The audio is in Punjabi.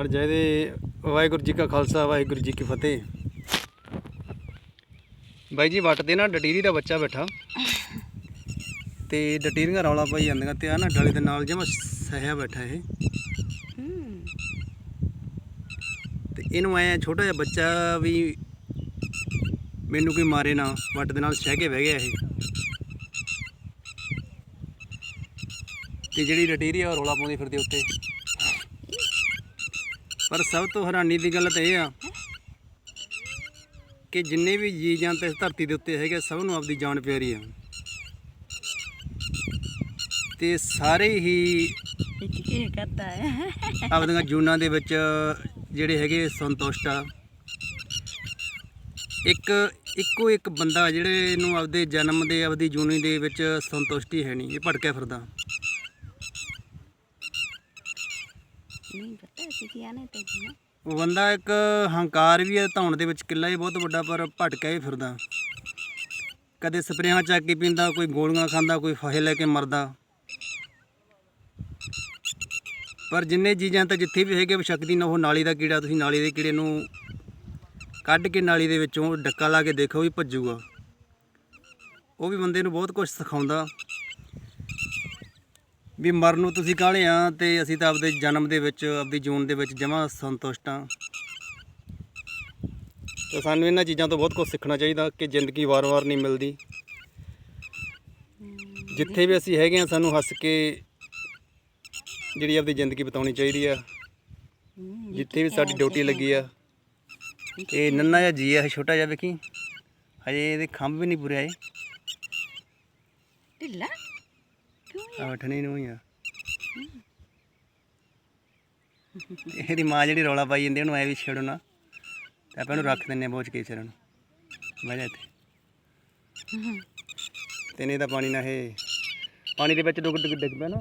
ਹਰ ਜਾ ਇਹਦੇ ਵਾਹਿਗੁਰੂ ਜੀ ਕਾ ਖਾਲਸਾ, ਵਾਹਿਗੁਰੂ ਜੀ ਕੀ ਫਤਿਹ। ਬਾਈ ਜੀ, ਵੱਟ ਦੇ ਨਾ ਡਟੀਰੀ ਦਾ ਬੱਚਾ ਬੈਠਾ। ਤੇ ਡਟੀਰੀਆਂ ਰੌਲਾ ਪਾਈ ਜਾਂਦੀਆਂ ਤੇ ਆ ਨਾ ਡਲੇ ਦੇ ਨਾਲ ਜਿਵੇਂ ਸਹਿਆ ਬੈਠਾ ਇਹ। ਹੂੰ ਤੇ ਇਹਨੂੰ ਐ ਛੋਟਾ ਜਿਹਾ ਬੱਚਾ ਵੀ ਮੈਨੂੰ ਕੋਈ ਮਾਰੇ ਨਾ, ਵੱਟ ਦੇ ਨਾਲ ਸਹਿ ਕੇ ਬਹਿ ਗਿਆ ਇਹ। ਤੇ ਜਿਹੜੀ ਡਟੀਰੀ ਆ ਉਹ ਰੌਲਾ ਪਾਉਂਦੀ ਫਿਰਦੀ ਉੱਤੇ। ਪਰ ਸਭ ਤੋਂ ਹੈਰਾਨੀ ਦੀ ਗੱਲ ਤਾਂ ਇਹ ਆ ਕਿ ਜਿੰਨੇ ਵੀ ਜੀ ਜੰਤ ਇਸ ਧਰਤੀ ਦੇ ਉੱਤੇ ਹੈਗੇ ਸਭ ਨੂੰ ਆਪਦੀ ਜਾਨ ਪਿਆਰੀ ਆ। ਤੇ ਸਾਰੇ ਹੀ ਕੀ ਕਰਦਾ ਹੈ। ਆਪਦੀਆਂ ਜੂਨਾਂ ਦੇ ਵਿੱਚ ਜਿਹੜੇ ਹੈਗੇ ਸੰਤੁਸ਼ਟ ਆ। ਇੱਕ ਇੱਕੋ ਇੱਕ ਬੰਦਾ ਜਿਹੜੇ ਨੂੰ ਆਪਦੇ ਜਨਮ ਦੇ ਆਪਦੀ ਜੂਨੀ ਦੇ ਵਿੱਚ ਸੰਤੁਸ਼ਟੀ ਹੈ ਨਹੀਂ ਇਹ ਭਟਕਿਆ ਫਿਰਦਾ। ਨਹੀਂ ਪਤਾ ਸੀ ਕੀ ਆਨੇ ਤੇ ਨਾ। ਉਹ ਬੰਦਾ ਇੱਕ ਹੰਕਾਰ ਵੀ ਹੈ, ਧੌਣ ਦੇ ਵਿੱਚ ਕਿੱਲਾ ਹੀ ਬਹੁਤ ਵੱਡਾ, ਪਰ ਭਟਕਿਆ ਹੀ ਫਿਰਦਾ। ਕਦੇ ਸਪਰੇਆਂ ਚੱਕ ਕੇ ਪੀਂਦਾ, ਕੋਈ ਗੋਲੀਆਂ ਖਾਂਦਾ, ਕੋਈ ਫਾਹੇ ਲੈ ਕੇ ਮਰਦਾ। ਪਰ ਜਿੰਨੇ ਚੀਜ਼ਾਂ ਤਾਂ ਜਿੱਥੇ ਵੀ ਹੈਗੇ ਬਸ਼ੱਕਦੀ ਨਾ ਉਹ ਨਾਲੀ ਦਾ ਕੀੜਾ, ਤੁਸੀਂ ਨਾਲੀ ਦੇ ਕੀੜੇ ਨੂੰ ਕੱਢ ਕੇ ਨਾਲੀ ਦੇ ਵਿੱਚੋਂ ਡੱਕਾ ਲਾ ਕੇ ਦੇਖੋ ਵੀ ਭੱਜੂਗਾ। ਉਹ ਵੀ ਬੰਦੇ ਨੂੰ ਬਹੁਤ ਕੁਝ ਸਿਖਾਉਂਦਾ। ਵੀ ਮਰਨ ਨੂੰ ਤੁਸੀਂ ਕਾਹਲੇ ਆ ਤੇ ਅਸੀਂ ਤਾਂ ਆਪਦੇ ਜਨਮ ਦੇ ਵਿੱਚ ਆਪਦੀ ਜੂਨ ਦੇ ਵਿੱਚ ਜਮਾ ਸੰਤੁਸ਼ਟ ਆ। ਤੇ ਸਾਨੂੰ ਇਹਨਾਂ ਚੀਜ਼ਾਂ ਤੋਂ ਬਹੁਤ ਕੁਝ ਸਿੱਖਣਾ ਚਾਹੀਦਾ ਕਿ ਜ਼ਿੰਦਗੀ ਵਾਰ-ਵਾਰ ਨਹੀਂ ਮਿਲਦੀ। ਜਿੱਥੇ ਵੀ ਅਸੀਂ ਹੈਗੇ ਆ ਸਾਨੂੰ ਹੱਸ ਕੇ ਜਿਹੜੀ ਆਪਦੀ ਜ਼ਿੰਦਗੀ ਬਿਤਾਉਣੀ ਚਾਹੀਦੀ ਆ। ਜਿੱਥੇ ਵੀ ਸਾਡੀ ਡਿਊਟੀ ਲੱਗੀ ਆ। ਇਹ ਨੰਨਾ ਜਿਹਾ ਜੀ ਆ ਛੋਟਾ ਜਿਹਾ ਵੇਖੀ। ਹਜੇ ਇਹਦੇ ਖੰਭ ਵੀ ਨਹੀਂ ਪੂਰੇ ਆਏ। ਢਿੱਲਾ? ਕਿਉਂ ਆ ਠਣੀ ਨੂੰ ਹੀ ਆ। ਤੇ ਇਹਦੀ ਮਾਂ ਜਿਹੜੀ ਰੌਲਾ ਪਾਈ ਜਾਂਦੀ ਉਹਨੂੰ ਐ ਵੀ ਛੇੜੋ ਨਾ। ਤੇ ਆਪਾਂ ਇਹਨੂੰ ਰੱਖ ਦਿੰਨੇ ਬੋਝ ਕੇ ਸਿਰ ਨੂੰ। ਬਹਿ ਜਾ ਇੱਥੇ। ਤੇ ਨਹੀਂ ਤਾਂ ਪਾਣੀ ਨਾ ਇਹ ਪਾਣੀ ਦੇ ਵਿੱਚ ਡੁੱਬ ਡੁੱਬ ਡਿੱਗ ਪਿਆ ਨਾ।